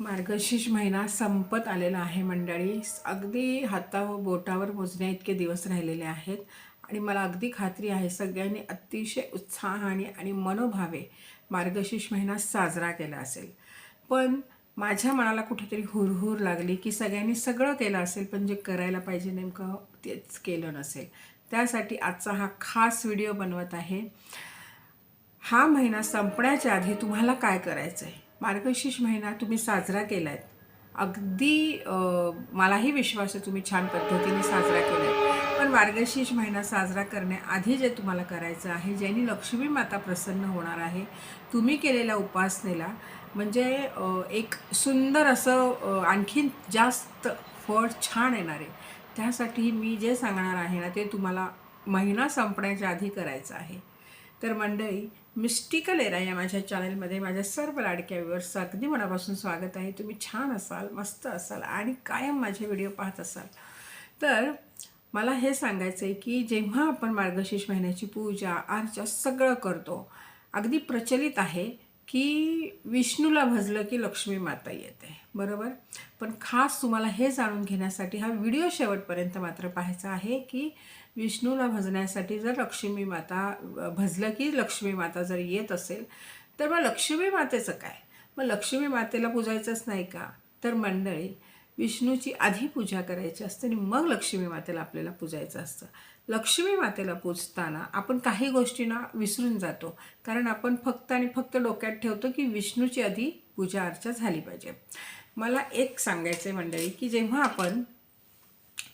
मार्गशीर्ष महिना संपत आलेला आहे मंडळी. अगदी हाता व बोटावर मोजण्या इतके दिवस राहिलेले आहेत आणि मला अगदी खात्री आहे सगळ्यांनी अतिशय उत्साहाने आणि मनोभावे मार्गशीर्ष महिना साजरा केला असेल. पण माझ्या मनाला कुठेतरी हुरहुर लागली की सगळ्यांनी सगळं केलं असेल पण जे करायला पाहिजे नेमकं तेच केलं नसेल. त्यासाठी आजचा हा खास व्हिडिओ बनवत आहे. हा महिना संपण्याच्या आधी तुम्हाला काय करायचं आहे मार्गशीर्ष महिना तुम्ही साजरा केला आहे अगदी मलाही विश्वास आहे तुम्ही छान पद्धतीने साजरा केला आहे पण मार्गशीर्ष महिना साजरा करण्याआधी जे तुम्हाला करायचं आहे ज्यांनी लक्ष्मी माता प्रसन्न होणार आहे तुम्ही केलेल्या उपासनेला म्हणजे एक सुंदर असं आणखीन जास्त फळ छान येणार आहे. त्यासाठी मी जे सांगणार आहे ना ते तुम्हाला महिना संपण्याच्या आधी करायचं आहे. तर मंडळी मिस्टिकल एरा या माझ्या चॅनलमध्ये माझ्या सर्व लाडक्या व्यूअर्सचं अगदी मनापासून स्वागत आहे. तुम्ही छान असाल मस्त असाल आणि कायम माझे व्हिडिओ पाहत असाल. तर मला हे सांगायचं आहे की जेव्हा आपण मार्गशीर्ष महिन्याची पूजा अर्चा सगळं करतो अगदी प्रचलित आहे की विष्णूला भजलं की लक्ष्मी माता येते. बरोबर? पण खास तुम्हाला हे जाणून घेण्यासाठी हा व्हिडिओ शेवटपर्यंत मात्र पाहायचा आहे की विष्णूला भजण्यासाठी जर लक्ष्मी माता भजलं की लक्ष्मी माता जर येत असेल तर मग लक्ष्मी मातेचं काय? मग लक्ष्मी मातेला पूजायचंच नाही का? तर मंडळी विष्णूची आधी पूजा करायची असते आणि मग लक्ष्मी मातेला आपल्याला पूजायचं असतं. लक्ष्मी मातेला पूजताना आपण काही गोष्टींना विसरून जातो. कारण आपण फक्त आणि फक्त डोक्यात ठेवतो की विष्णूची आधी पूजा अर्चा झाली पाहिजे. मला एक सांगायचं आहे मंडळी की जेव्हा आपण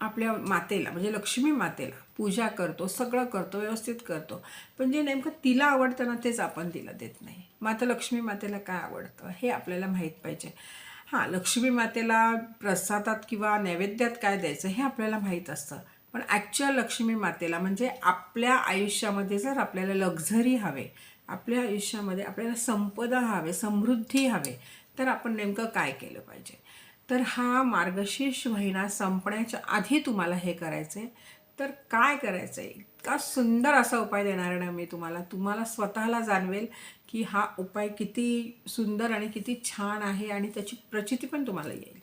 आपल्या मातेला म्हणजे लक्ष्मी मातेला पूजा करतो सगळं करतो व्यवस्थित करतो. पण जे नेमकं तिला आवडतं ना तेच आपण तिला देत नाही. मग आता लक्ष्मी मातेला काय आवडतं? हे आपल्याला माहीत पाहिजे. हां लक्ष्मी मातेला प्रसादात किंवा नैवेद्यात काय द्यायचं हे आपल्याला माहीत असतं. पण ॲक्च्युअल लक्ष्मी मातेला म्हणजे आपल्या आयुष्यामध्ये जर आपल्याला लक्झरी हवे आपल्या आयुष्यामध्ये आपल्याला संपदा हवे समृद्धी हवे तर आपण नेमकं काय केलं पाहिजे? तर हा मार्गशीर्ष महिना संपण्याच्या आधी तुम्हाला हे करायचं आहे तर काय करायचं आहे इतका सुंदर असा उपाय देणार आहे ना मी तुम्हाला. तुम्हाला स्वतःला जाणवेल की हा उपाय किती सुंदर आणि किती छान आहे आणि त्याची प्रचिती पण तुम्हाला येईल.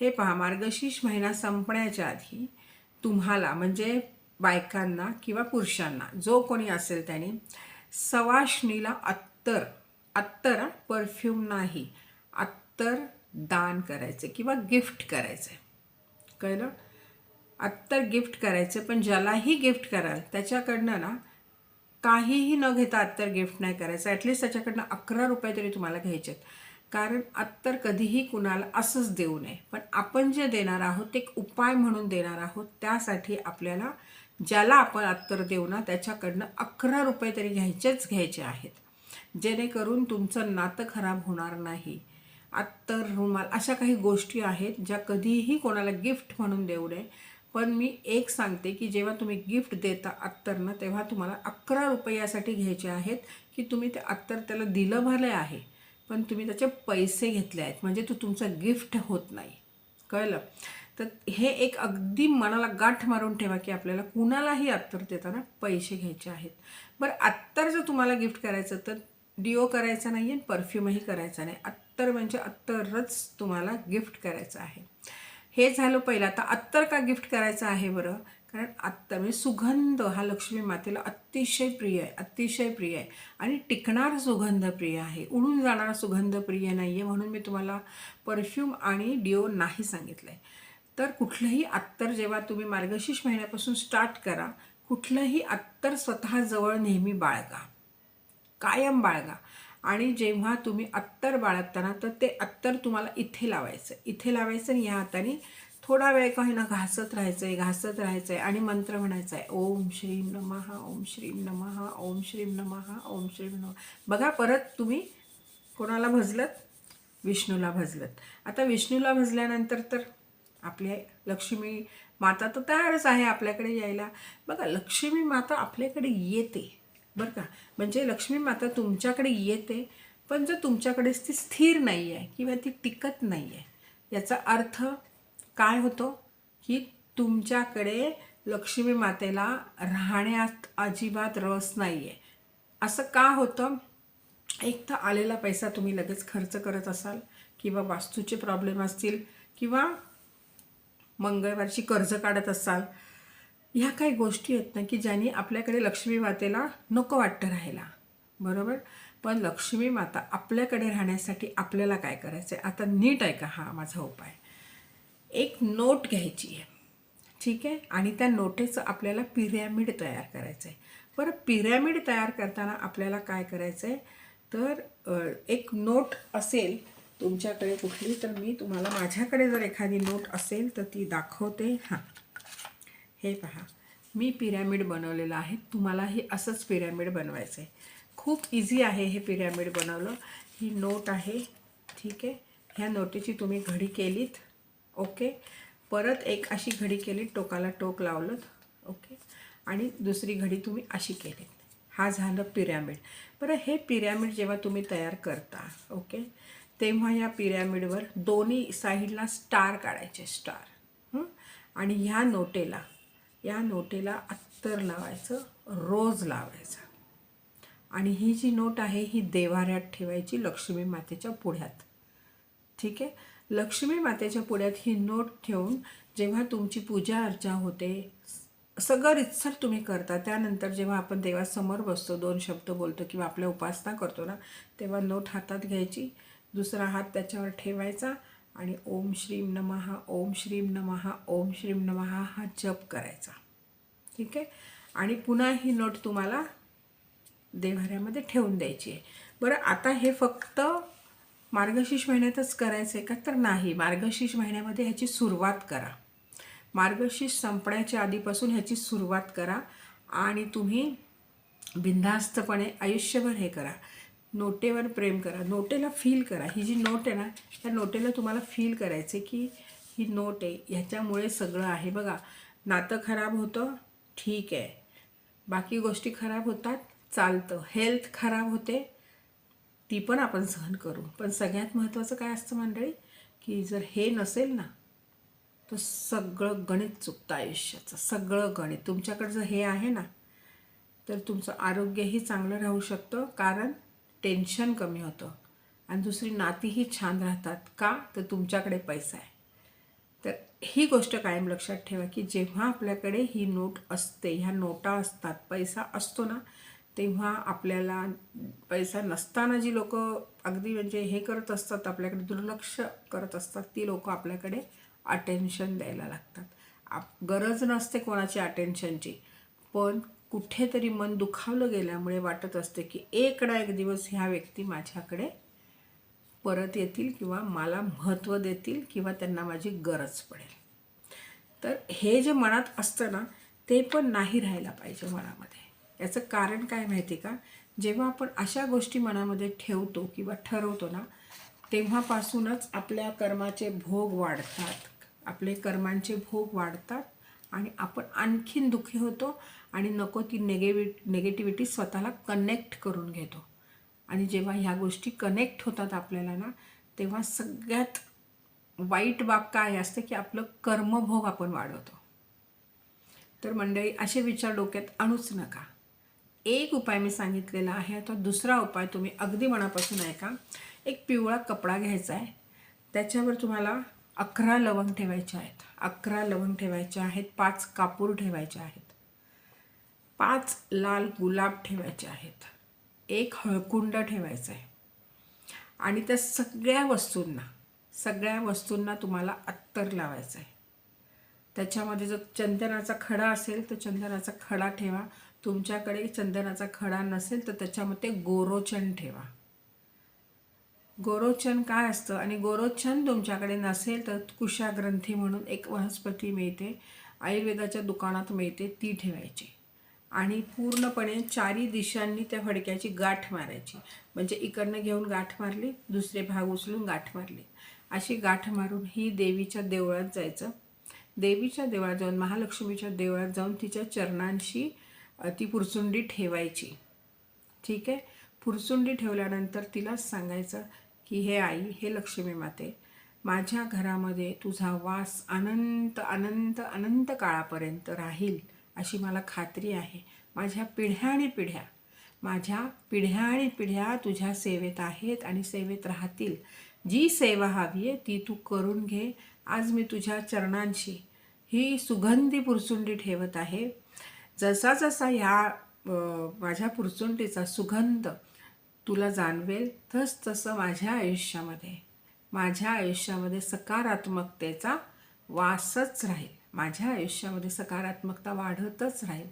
हे पहा मार्गशीर्ष महिना संपण्याच्या आधी तुम्हाला म्हणजे बायकांना किंवा पुरुषांना जो कोणी असेल त्याने सवाष्णीला अत्तर अत्तर परफ्यूम नाही. अत्तर दान करायचं किंवा गिफ्ट करायचं. आहे कळलं? आत्ता गिफ्ट करायचं पण ज्यालाही गिफ्ट कराल त्याच्याकडनं ना काहीही न घेता अत्तर गिफ्ट नाही करायचं. ॲटलिस्ट त्याच्याकडनं अकरा रुपये तरी तुम्हाला घ्यायचे आहेत. कारण अत्तर कधीही कुणाला असंच देऊ नये. पण आपण जे देणार आहोत ते एक उपाय म्हणून देणार आहोत त्यासाठी आपल्याला ज्याला आपण अत्तर देऊ ना त्याच्याकडनं अकरा रुपये तरी घ्यायचेच घ्यायचे आहेत. जेणेकरून तुमचं नातं खराब होणार नाही. अत्तर रुमाल अशा काही गोष्टी आहेत ज्या कधीही कोणाला गिफ्ट म्हणून देऊ नये. पण मी एक सांगते की जेव्हा तुम्ही गिफ्ट देता अत्तरनं तेव्हा तुम्हाला अकरा रुपये यासाठी घ्यायचे आहेत की तुम्ही ते अत्तर त्याला दिलं भरलं आहे पण तुम्ही त्याचे पैसे घेतले आहेत. म्हणजे तो तुमचं गिफ्ट होत नाही. कळलं? तर हे एक अगदी मनाला गाठ मारून ठेवा की आपल्याला कुणालाही अत्तर देताना पैसे घ्यायचे आहेत. बरं अत्तर जर तुम्हाला गिफ्ट करायचं तर डिओ करायचा नाही आहे परफ्यूमही करायचा नाही. अत्तर म्हणजे अत्तरच तुम्हाला गिफ्ट करायचं आहे. हे झालं पहिलं. आता अत्तर का गिफ्ट करायचं आहे बरं? कारण अत्तर म्हणजे सुगंध. हा लक्ष्मी मातेला अतिशय प्रिय आहे. अतिशय प्रिय आहे. आणि टिकणारा सुगंध प्रिय आहे. उडून जाणारा सुगंध प्रिय नाही आहे म्हणून मी तुम्हाला परफ्यूम आणि डिओ नाही सांगितलं आहे तर कुठलंही अत्तर जेव्हा तुम्ही मार्गशीर्ष महिन्यापासून स्टार्ट करा कुठलंही अत्तर स्वतःजवळ नेहमी बाळगा. कायम बाळगा. आणि जेव्हा तुम्ही अत्तर बाळगताना तर ते अत्तर तुम्हाला इथे लावायचं. इथे लावायचं आणि या हाताने थोडा वेळ काही ना घासत राहायचं आहे घासत राहायचं आहे आणि मंत्र म्हणायचा आहे ओम श्रीम नमः ओम श्रीम नमः ओम श्रीम नमः ओम श्रीम नमः. बघा परत तुम्ही कोणाला भजलत? विष्णूला भजलत. आता विष्णूला भजल्यानंतर तर आपले लक्ष्मी माता तर तयारच आहे आपल्याकडे यायला. बघा लक्ष्मी माता आपल्याकडे येते. बरं का? म्हणजे लक्ष्मी माता तुमच्याकडे येते पण जर तुमच्याकडेच ती स्थिर नाही आहे किंवा ती टिकत नाही आहे याचा अर्थ काय होतो? की तुमच्याकडे लक्ष्मी मातेला राहण्यात अजिबात रस नाही आहे असं का होतं? एक तर आलेला पैसा तुम्ही लगेच खर्च करत असाल किंवा वास्तूचे प्रॉब्लेम असतील किंवा मंगळवारची कर्ज काढत असाल ह्या काही गोष्टी आहेत ना की ज्यांनी आपल्याकडे लक्ष्मी मातेला नको वाटतं राहायला. बरोबर? पण लक्ष्मी माता आपल्याकडे राहण्यासाठी आपल्याला काय करायचं आहे आता नीट ऐका हा माझा उपाय. एक नोट घ्यायची आहे. ठीक आहे? आणि त्या नोटेचं आपल्याला पिरॅमिड तयार करायचं आहे बरं पिरॅमिड तयार करताना आपल्याला काय करायचं आहे तर एक नोट असेल तुमच्याकडे कुठली तर मी तुम्हाला माझ्याकडे जर एखादी नोट असेल तर ती दाखवते. हां. हे पहा. मी पिरॅमिड बनवलेलं आहे. तुम्हालाही असंच पिरॅमिड बनवायचं आहे खूप इझी आहे हे पिरॅमिड बनवलं. ही नोट आहे. ठीक आहे? ह्या नोटीची तुम्ही घडी केलीत. ओके परत एक अशी घडी केली टोकाला टोक लावलं ओके आणि दुसरी घडी तुम्ही अशी केलीत. हा झालं पिरॅमिड. बरं हे पिरॅमिड जेव्हा तुम्ही तयार करता ओके तेव्हा या पिरॅमिडवर दोन्ही साईडला स्टार काढायचे स्टार आणि ह्या नोटेला या नोटेला अत्तर लावायचं रोज लावायचं. आणि ही जी नोट आहे ही देवाऱ्यात ठेवायची लक्ष्मी मातेच्या पुढ्यात. ठीक आहे? लक्ष्मी मातेच्या पुढ्यात ही नोट ठेवून जेव्हा तुमची पूजा अर्चा होते सगळं रितसर तुम्ही करता त्यानंतर जेव्हा आपण देवासमोर बसतो दोन शब्द बोलतो किंवा आपल्या उपासना करतो ना तेव्हा नोट हातात घ्यायची दुसरा हात त्याच्यावर ठेवायचा आणि ओम श्रीम नमहा ओम श्रीम नमहा ओम श्रीम नमहा हा जप करायचा. ठीक आहे? आणि पुन्हा ही नोट तुम्हाला देव्हाऱ्यामध्ये ठेवून द्यायची आहे. बरं आता हे फक्त मार्गशीर्ष महिन्यातच करायचं आहे का? तर नाही. मार्गशीर्ष महिन्यामध्ये ह्याची सुरुवात करा. मार्गशीर्ष संपण्याच्या आधीपासून ह्याची सुरुवात करा आणि तुम्ही बिनधास्तपणे आयुष्यभर हे करा. नोटेवर प्रेम करा नोटेला फील करा. ही जी नोट आहे ना त्या नोटेला तुम्हाला फील करायचे की ही नोट आहे. ह्याच्यामुळे सगळं आहे. बघा नातं खराब होतं ठीक आहे. बाकी गोष्टी खराब होतात चालतं. हेल्थ खराब होते ती पण आपण सहन करू. पण सगळ्यात महत्त्वाचं काय असतं मंडळी? की जर हे नसेल ना तर सगळं गणित चुकतं आयुष्याचं. सगळं गणित. तुमच्याकडं जर हे आहे ना तर तुमचं आरोग्यही चांगलं राहू शकतं. कारण टेन्शन कमी होतं. आणि दुसरी नातीही छान राहतात. का? तर तुमच्याकडे पैसा आहे. तर ही गोष्ट कायम लक्षात ठेवा की जेव्हा आपल्याकडे ही नोट असते ह्या नोटा असतात पैसा असतो ना तेव्हा आपल्याला पैसा नसताना जी लोक अगदी म्हणजे हे करत असतात आपल्याकडे दुर्लक्ष करत असतात ती लोक आपल्याकडे अटेन्शन द्यायला लागतात. आप गरज नसते कोणाची अटेन्शनची पण कुठेतरी मन दुखावलं गेल्यामुळे वाटत असते की एक ना एक दिवस ह्या व्यक्ती माझ्याकडे परत येतील किंवा मला महत्त्व देतील किंवा त्यांना माझी गरज पडेल. तर हे जे मनात असतं ना ते पण नाही राहायला पाहिजे मनामध्ये. याचं कारण काय माहिती का? जेव्हा आपण अशा गोष्टी मनामध्ये ठेवतो किंवा ठरवतो ना तेव्हापासूनच आपल्या कर्माचे भोग वाढतात. आपले कर्मांचे भोग वाढतात आणि आपण आणखीन दुःखी होतो आणि नको ती नेगेवि नेगेटिव्हिटी स्वतःला कनेक्ट करून घेतो. आणि जेव्हा ह्या गोष्टी कनेक्ट होतात आपल्याला ना तेव्हा सगळ्यात वाईट बाब काय असते की आपलं कर्मभोग आपण वाढवतो. तर मंडळी असे विचार डोक्यात आणूच नका. एक उपाय मी सांगितलेला आहे आता दुसरा उपाय तुम्ही अगदी मनापासून ऐका. एक पिवळा कपडा घ्यायचा आहे. त्याच्यावर तुम्हाला अकरा लवंग ठेवायचे आहेत. अकरा लवंग ठेवायचे आहेत पाच कापूर ठेवायचे आहेत. पाच लाल गुलाब ठेवायचे आहेत. एक हळकुंड ठेवायचं आहे. आणि त्या सगळ्या वस्तूंना सगळ्या वस्तूंना तुम्हाला अत्तर लावायचं आहे. त्याच्यामध्ये जर चंदनाचा खडा असेल तर चंदनाचा खडा ठेवा. तुमच्याकडे चंदनाचा खडा नसेल तर त्याच्यामध्ये गोरोचन ठेवा. गोरोचन काय असतं? आणि गोरोचन तुमच्याकडे नसेल तर कुशाग्रंथी म्हणून एक वनस्पती मिळते. आयुर्वेदाच्या दुकानात मिळते ती ठेवायची. आणि पूर्णपणे चारी दिशांनी त्या फडक्याची गाठ मारायची. म्हणजे इकडनं घेऊन गाठ मारली दुसरे भाग उचलून गाठ मारली. अशी गाठ मारून ही देवीच्या देवळात जायचं. देवीच्या देवळात जाऊन महालक्ष्मीच्या देवळात जाऊन तिच्या चरणांशी ती पुरचुंडी ठेवायची. ठीक आहे? पुरचुंडी ठेवल्यानंतर तिलाच सांगायचं की हे आई हे लक्ष्मी माते माझ्या घरामध्ये तुझा वास अनंत अनंत अनंत काळापर्यंत राहील. अशी मला खात्री आहे. माझ्या पिढ्या आणि पिढ्या माझ्या पिढ्या आणि पिढ्या तुझ्या सेवेत आहेत आणि सेवेत राहतील. जी सेवा हवी आहे ती तू करून घे. आज मी तुझ्या चरणांशी ही सुगंधी पुरसुंडी ठेवत आहे. जसा जसा ह्या माझ्या पुरचुंडीचा सुगंध तुला जाणवेल तस तसं माझ्या आयुष्यामध्ये माझ्या आयुष्यामध्ये सकारात्मकतेचा वासच राहील. माझ्या आयुष्यामध्ये सकारात्मकता वाढतच राहील.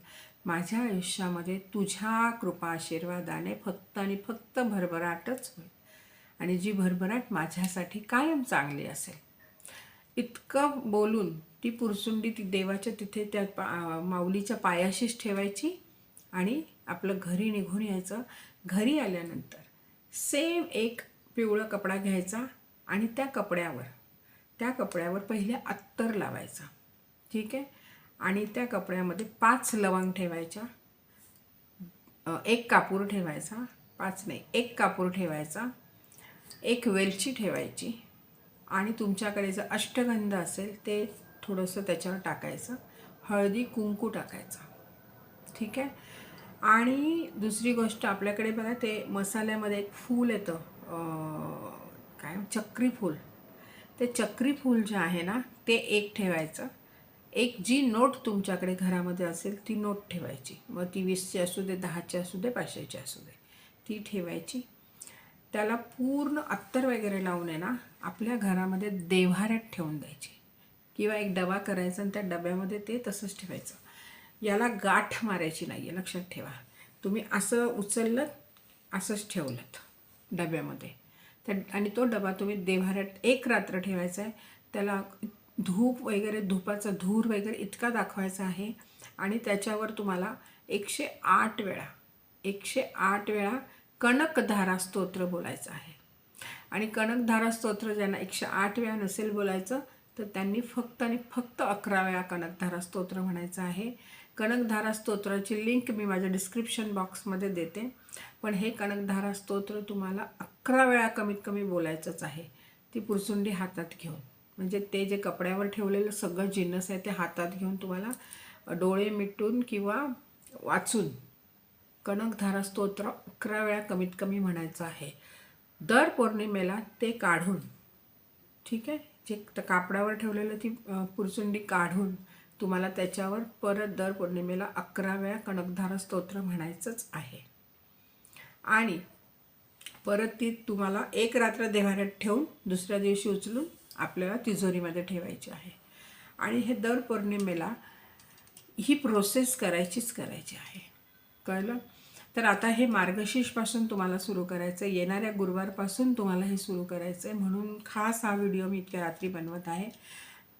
माझ्या आयुष्यामध्ये तुझ्या कृपा आशीर्वादाने फक्त आणि फक्त भरभराटच होईल. आणि जी भरभराट माझ्यासाठी कायम चांगली असेल. इतकं बोलून ती पुरसुंडी ती देवाच्या तिथे त्या पा माऊलीच्या पायाशीच ठेवायची आणि आपलं घरी निघून यायचं. घरी आल्यानंतर सेम एक पिवळा कपडा घ्यायचा आणि त्या कपड्यावर त्या कपड्यावर पहिले अत्तर लावायचा. ठीक आहे? आणि त्या कपड्यामध्ये पाच लवंग ठेवायच्या. एक कापूर ठेवायचा. पाच नाही एक कापूर ठेवायचा. एक वेलची ठेवायची. आणि तुमच्याकडे जर अष्टगंध असेल ते थोडंसं त्याच्यावर टाकायचं. हळदी कुंकू टाकायचं. ठीक आहे? आणि दुसरी गोष्ट आपल्याकडे बघा ते मसाल्यामध्ये एक फूल येतं. काय? चक्री फूल ते चक्री फूल जे आहे ना ते एक ठेवायचं. एक जी नोट तुमच्याकडे घरामध्ये असेल ती नोट ठेवायची. मग ती वीसची असू दे दहाची असू दे पाचशेची असू दे ती ठेवायची. त्याला पूर्ण अत्तर वगैरे लावून आहे ना आपल्या घरामध्ये देव्हाऱ्यात ठेवून द्यायची. किंवा एक डबा करायचा आणि त्या डब्यामध्ये ते तसंच ठेवायचं. याला गाठ मारायची नाही आहे लक्षात ठेवा. तुम्ही असं उचललं असंच ठेवलं डब्यामध्ये. त्या आणि तो डबा तुम्ही देव्हाऱ्यात एक रात्र ठेवायचा आहे त्याला धूप वगैरे धुपाचा धूर वगैरे इतका दाखवायचा आहे. आणि त्याच्यावर तुम्हाला एकशे आठ वेळा एकशे आठ वेळा कणकधारा स्तोत्र बोलायचं आहे. आणि कणकधारा स्तोत्र ज्यांना एकशे आठ वेळा नसेल बोलायचं तर त्यांनी फक्त आणि फक्त अकरा वेळा कणकधारा स्तोत्र म्हणायचं आहे. कणकधारा स्तोत्राची लिंक मी माझ्या डिस्क्रिप्शन बॉक्समध्ये देते. पण हे कणकधारा स्तोत्र तुम्हाला अकरा वेळा कमीत कमी बोलायचंच आहे. ती पुरसुंडी हातात घेऊन. म्हणजे ते जे कपड्यावर ठेवलेलं सगळं जिन्नस आहे ते हातात घेऊन तुम्हाला डोळे मिटून किंवा वाचून कणकधारा स्तोत्र अकरा वेळा कमीत कमी म्हणायचं आहे. दर पौर्णिमेला ते काढून ठीक आहे? जे कापडावर ठेवलेलं ती पुरचुंडी पुरसुंडी काढून तुम्हाला त्याच्यावर परत दर पौर्णिमेला अकरा वेळा कणकधारा स्तोत्र म्हणायचंच आहे. आणि परत ती तुम्हाला एक रात्र देवाऱ्यात ठेवून दुसऱ्या दिवशी उचलून आपल्याला तिजोरीमध्ये ठेवायची आहे. आणि हे दर पौर्णिमेला ही प्रोसेस करायचीच करायची आहे. कळलं? तर आता हे मार्गशीर्षपासून तुम्हाला सुरू करायचं आहे येणाऱ्या गुरुवारपासून तुम्हाला हे सुरू करायचं आहे म्हणून खास हा व्हिडिओ मी इतक्या रात्री बनवत आहे.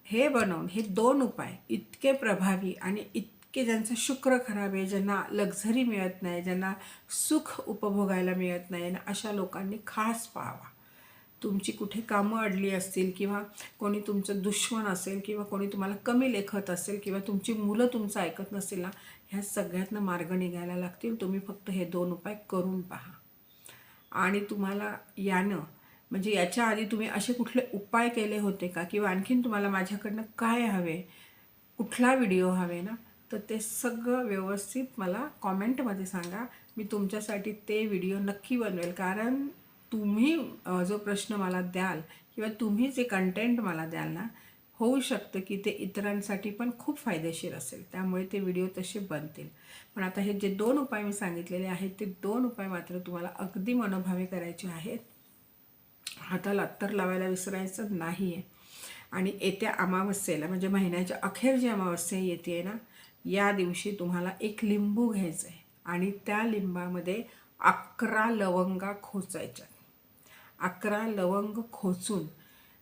हे बनवून हे दोन उपाय इतके प्रभावी आणि इतके ज्यांचं शुक्र खराब आहे ज्यांना लक्झरी मिळत नाही ज्यांना सुख उपभोगायला मिळत नाही ना अशा लोकांनी खास पाहावा. तुमची कुठे कामं अडली असतील किंवा कोणी तुमचं दुश्मन असेल किंवा कोणी तुम्हाला कमी लेखत असेल किंवा तुमची मुलं तुमचं ऐकत नसेल ना ह्या सगळ्यातनं मार्ग निघायला लागतील. तुम्ही फक्त हे दोन उपाय करून पहा. आणि तुम्हाला यानं म्हणजे याच्या आधी तुम्ही असे कुठले उपाय केले होते का? किंवा आणखीन तुम्हाला माझ्याकडनं काय हवे? कुठला व्हिडिओ हवे ना? तर ते सगळं व्यवस्थित मला कॉमेंटमध्ये सांगा. मी तुमच्यासाठी ते व्हिडिओ नक्की बनवेल. कारण तुम्ही जो प्रश्न मला द्याल किंवा तुम्ही जे कंटेंट मला द्याल ना होऊ शकतं की ते इतरांसाठी पण खूप फायदेशीर असेल. त्यामुळे ते व्हिडिओ तसे बनतील. पण आता हे जे दोन उपाय मी सांगितलेले आहेत ते दोन उपाय मात्र तुम्हाला अगदी मनोभावे करायचे आहेत. हाताला अत्तर लावायला विसरायचं नाही आहे आणि येत्या अमावस्येला म्हणजे महिन्याच्या अखेर जी अमावस्या येते ना या दिवशी तुम्हाला एक लिंबू घ्यायचं आहे आणि त्या लिंबामध्ये अकरा लवंगा खोचायच्या अकरा लवंग खोचून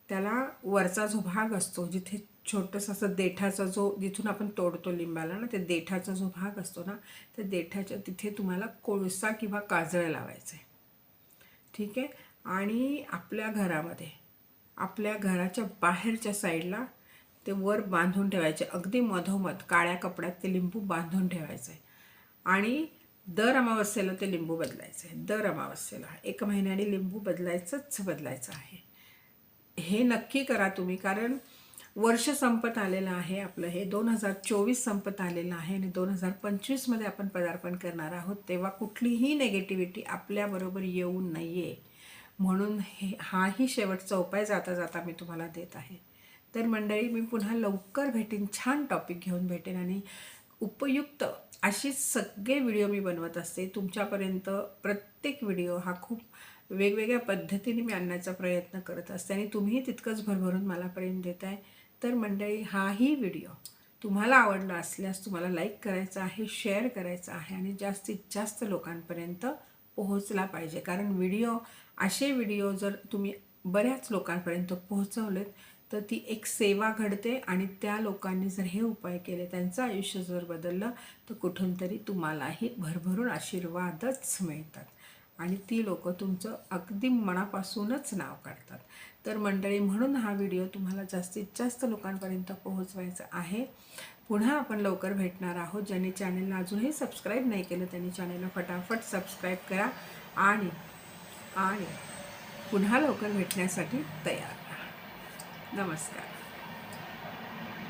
त्याला वरचा जो भाग असतो जिथे छोटंसं असं देठाचा जो जिथून आपण तोडतो लिंबाला ना ते देठाचा जो भाग असतो ना त्या देठाच्या तिथे तुम्हाला कोळसा किंवा काजळ लावायचं आहे ठीक आहे? आणि आपल्या घरामध्ये आपल्या घराच्या बाहेरच्या साईडला ते वर बांधून ठेवायचे. अगदी मधोमध काळ्या कपड्यात ते लिंबू बांधून ठेवायचं आहे आणि दर अमावस्येला ते लिंबू बदलायचं. आहे दर अमावस्येला. एक महिन्याने लिंबू बदलायचंच बदलायचं आहे. हे नक्की करा तुम्ही कारण वर्ष संपत आलेलं आहे आपलं. हे दोन हजार चोवीस संपत आलेलं आहे आणि दोन हजार पंचवीसमध्ये आपण पदार्पण करणार आहोत. तेव्हा कुठलीही नेगेटिव्हिटी आपल्याबरोबर येऊ नये. म्हणून हे हाही शेवटचा उपाय जाता जाता मी तुम्हाला देत आहे. तर मंडळी मी पुन्हा लवकर भेटेन छान टॉपिक घेऊन भेटेन आणि उपयुक्त अशीच सगळे व्हिडिओ मी बनवत असते. तुमच्यापर्यंत प्रत्येक व्हिडिओ हा खूप वेगवेगळ्या पद्धतीने मी आणण्याचा प्रयत्न करत असते आणि तुम्हीही तितकंच भरभरून मला प्रेम देत आहे तर मंडळी हाही व्हिडिओ तुम्हाला आवडला असल्यास तुम्हाला लाईक करायचा आहे शेअर करायचा आहे आणि जास्तीत जास्त लोकांपर्यंत पोहोचला पाहिजे. कारण व्हिडिओ असे व्हिडिओ जर तुम्ही बऱ्याच लोकांपर्यंत पोहोचवलेत तर ती एक सेवा घडते आणि त्या लोकांनी जर हे उपाय केले त्यांचं आयुष्य जर बदललं तर कुठून तरी तुम्हालाही भरभरून आशीर्वादच मिळतात. आणि ती लोक तुमचं अगदी मनापासूनच नाव काढतात. तर मंडळी म्हणून हा व्हिडिओ तुम्हाला जास्तीत जास्त लोकांपर्यंत पोहोचवायचा आहे. पुन्हा आपण लवकर भेटणार आहोत. ज्यांनी चॅनलला अजूनही सबस्क्राईब नाही केलं त्यांनी चॅनलला फटाफट सबस्क्राईब करा आणि आणि पुन्हा लवकर भेटण्यासाठी तयार. नमस्कार